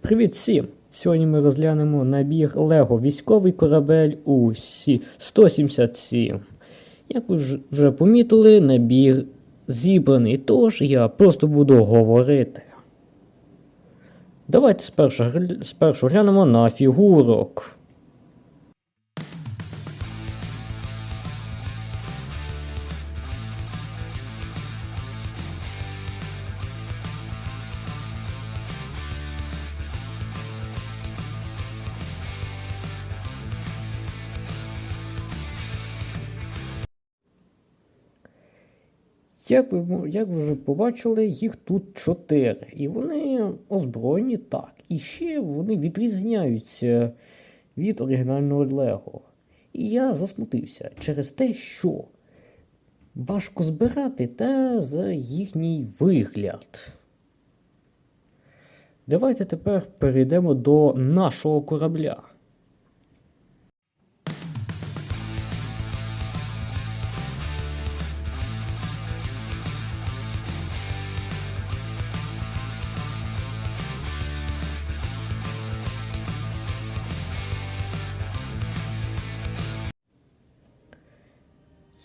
Привіт всім! Сьогодні ми розглянемо набір Лего військовий корабель у Сі 177. Як ви вже- помітили, набір зібраний, тож я просто буду говорити. Давайте спершу, спершу глянемо на фігурок. Як ви, як ви вже побачили, їх тут чотири. І вони озброєні так. І ще вони відрізняються від оригінального Лего. І я засмутився через те, що важко збирати та за їхній вигляд. Давайте тепер перейдемо до нашого корабля.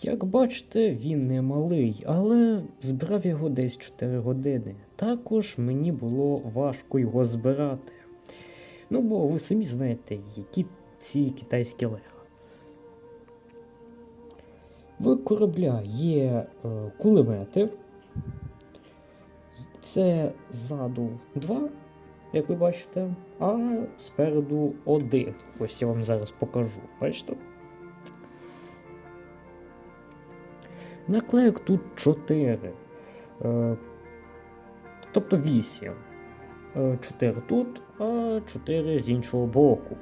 Як бачите, він не малий, але збирав його десь 4 години. Також мені було важко його збирати. Ну, бо ви самі знаєте, які ці китайські лего. В корабля є е, кулемети. Це ззаду два, як ви бачите, а спереду один. Ось я вам зараз покажу. Бачите? Наклейок тут 4. Е, тобто 8. 4 тут, а 4 з іншого боку.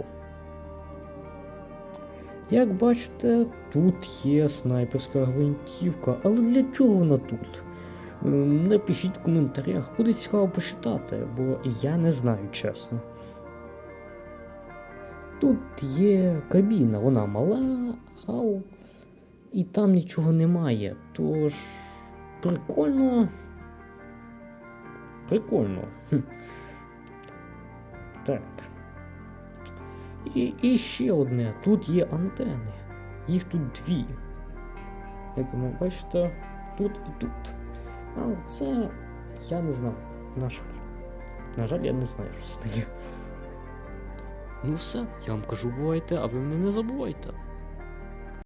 Як бачите, тут є снайперська гвинтівка, але для чого вона тут? Е, Напишіть в коментарях, буде цікаво почитати, бо я не знаю чесно. Тут є кабіна, вона мала, а і там нічого немає. Тож прикольно. Прикольно. Так. І, і ще одне. Тут є антени. Їх тут дві. Як ви бачите, тут і тут. Але це я не знаю. На жаль. На жаль, я не знаю, що це таке. Ну все, я вам кажу, бувайте, а ви мене не забувайте.